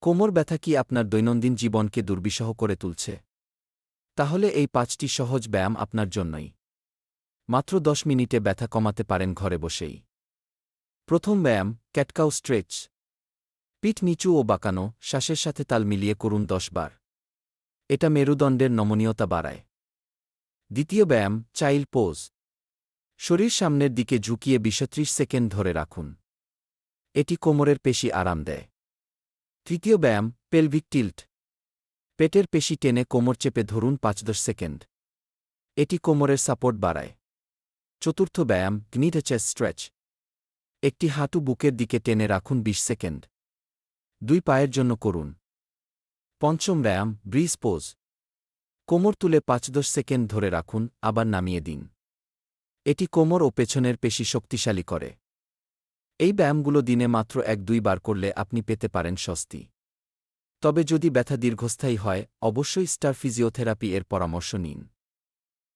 কোমর ব্যথা কি আপনার দৈনন্দিন জীবনকে দুর্বিষহ করে তুলছে? তাহলে এই পাঁচটি সহজ ব্যায়াম আপনার জন্যই। মাত্র দশ মিনিটে ব্যথা কমাতে পারেন ঘরে বসেই। প্রথম ব্যায়াম ক্যাটকাউ স্ট্রেচ। পিঠ নিচু ও বাঁকানো, শ্বাসের সাথে তাল মিলিয়ে করুন দশ বার। এটা মেরুদণ্ডের নমনীয়তা বাড়ায়। দ্বিতীয় ব্যায়াম, চাইল্ড পোজ। শরীর সামনের দিকে ঝুঁকিয়ে বিশত্রিশ সেকেন্ড ধরে রাখুন। এটি কোমরের পেশি আরাম দেয়। তৃতীয় ব্যায়াম পেলভিক টিল্ট পেটের পেশি টেনে কোমর চেপে ধরুন পাঁচ দশ সেকেন্ড। এটি কোমরের সাপোর্ট বাড়ায়। চতুর্থ ব্যায়াম গ্নিটেচেস স্ট্রেচ একটি হাঁটু বুকের দিকে টেনে রাখুন বিশ সেকেন্ড। দুই পায়ের জন্য করুন। পঞ্চম ব্যায়াম ব্রিজ পোজ কোমর তুলে পাঁচ দশ সেকেন্ড ধরে রাখুন, আবার নামিয়ে দিন। এটি কোমর ও পেছনের পেশি শক্তিশালী করে। এই ব্যায়ামগুলো দিনে মাত্র এক দুই বার করলে আপনি পেতে পারেন স্বস্তি। তবে যদি ব্যথা দীর্ঘস্থায়ী হয়, অবশ্যই স্টার ফিজিওথেরাপি এর পরামর্শ নিন।